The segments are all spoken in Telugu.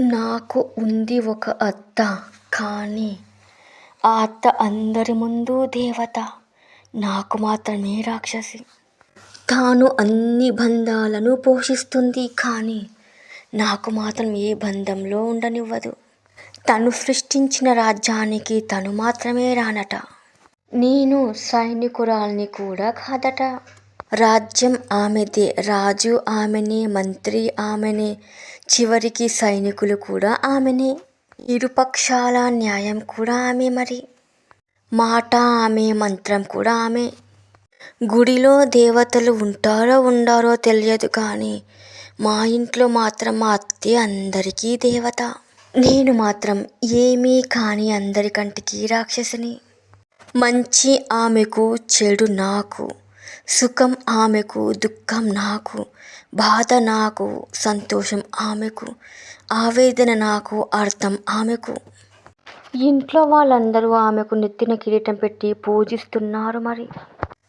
నాకు ఉంది ఒక అత్త కానీ ఆ అత్త అందరి ముందు దేవత. నాకు మాత్రమే రాక్షసి. తాను అన్ని బంధాలను పోషిస్తుంది కానీ నాకు మాత్రం ఏ బంధంలో ఉండనివ్వదు. తను సృష్టించిన రాజ్యానికి తను మాత్రమే రానట. నేను సైనికురాల్ని కూడా కాదట. రాజ్యం ఆమెదే. రాజు ఆమెనే మంత్రి ఆమెనే చివరికి సైనికులు కూడా ఆమెనే. ఇరుపక్షాల న్యాయం కూడా ఆమె మరి. మాట ఆమె మంత్రం కూడా ఆమె. గుడిలో దేవతలు ఉంటారో ఉండారో తెలియదు కానీ మా ఇంట్లో మాత్రం మా అత్తే అందరికీ దేవత. నేను మాత్రం ఏమీ కాని అందరికంటికి రాక్షసిని. మంచి ఆమెకు చెడు నాకు. సుఖం ఆమెకు దుఃఖం నాకు బాధ నాకు సంతోషం ఆమెకు ఆవేదన నాకు అర్థం ఆమెకు. ఇంట్లో వాళ్ళందరూ ఆమెకు నెత్తిన కిరీటం పెట్టి పూజిస్తున్నారు మరి.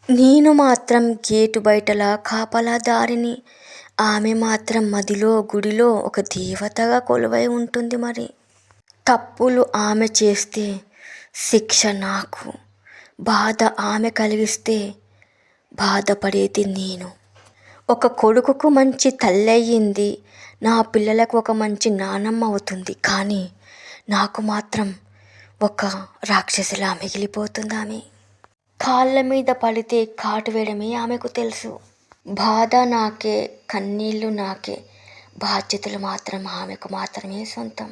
నేను మాత్రం గేటు బయటలా కాపలాదారిని ఆమె మాత్రం మదిలో గుడిలో ఒక దేవతగా కొలువై ఉంటుంది మరి. తప్పులు ఆమె చేస్తే శిక్ష నాకు బాధ ఆమె కలిగిస్తే బాధపడేది నేను. ఒక కొడుకుకు మంచి తల్లి అయ్యింది నా పిల్లలకు ఒక మంచి నానమ్మ అవుతుంది. కానీ నాకు మాత్రం ఒక రాక్షసిలా మిగిలిపోతుంది ఆమె కాళ్ళ మీద పడితే కాటు వేయడమే ఆమెకు తెలుసు. బాధ నాకే కన్నీళ్ళు నాకే బాధ్యతలు మాత్రం ఆమెకు మాత్రమే సొంతం.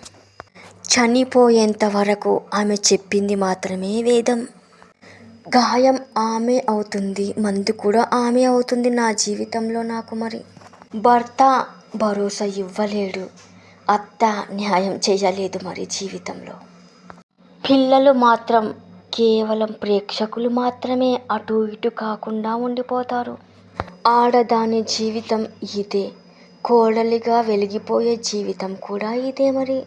చనిపోయేంత వరకు ఆమె చెప్పింది మాత్రమే వేదం. గాయం ఆమె అవుతుంది మందు కూడా ఆమె అవుతుంది నా జీవితంలో నాకు మరి. భర్త భరోసా ఇవ్వలేడు. అత్త న్యాయం చేయలేదు మరి జీవితంలో. పిల్లలు మాత్రం కేవలం ప్రేక్షకులు మాత్రమే అటు ఇటు కాకుండా ఉండిపోతారు. ఆడదాని జీవితం ఇదే. కోడలిగా వెలిగిపోయే జీవితం కూడా ఇదే మరి.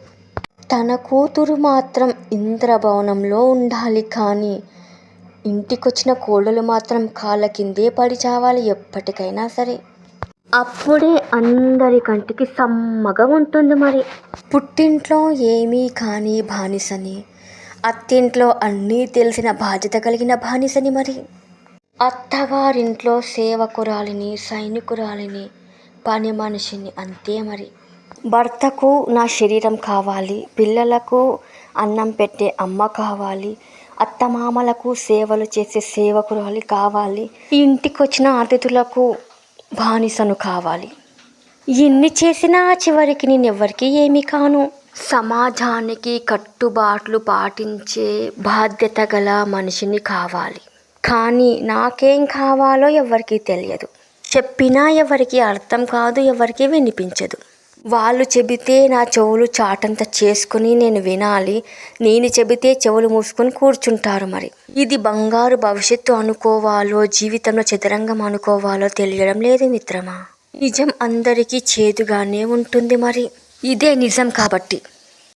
తన కూతురు మాత్రం ఇంద్రభవనంలో ఉండాలి కానీ ఇంటికొచ్చిన కోడలు మాత్రం కాళ్ళ కిందే పడి చావాలి ఎప్పటికైనా సరే. అప్పుడే అందరి కంటికి సమ్మగా ఉంటుంది మరి. పుట్టింట్లో ఏమీ కానీ బానిసని అత్తింట్లో అన్నీ తెలిసిన బాధ్యత కలిగిన బానిసని మరి. అత్తగారింట్లో సేవకురాలిని సైనికురాలిని పని మనిషిని అంతే మరి. భర్తకు నా శరీరం కావాలి పిల్లలకు అన్నం పెట్టే అమ్మ కావాలి అత్తమామలకు సేవలు చేసే సేవకురాలు కావాలి. ఇంటికి వచ్చిన అతిథులకు బానిసను కావాలి. ఎన్ని చేసినా చివరికి నేను ఎవరికి ఏమీ కాను. సమాజానికి కట్టుబాట్లు పాటించే బాధ్యత గల మనిషిని కావాలి. కానీ నాకేం కావాలో ఎవరికీ తెలియదు. చెప్పినా ఎవరికి అర్థం కాదు ఎవరికి వినిపించదు. వాళ్ళు చెబితే నా చెవులు చాటంత చేసుకుని నేను వినాలి. నేను చెబితే చెవులు మూసుకొని కూర్చుంటారు మరి. ఇది బంగారు భవిష్యత్తు అనుకోవాలో జీవితంలో చదరంగం అనుకోవాలో తెలియడం లేదు మిత్రమా? నిజం అందరికీ చేదుగానే ఉంటుంది మరి. ఇదే నిజం కాబట్టి.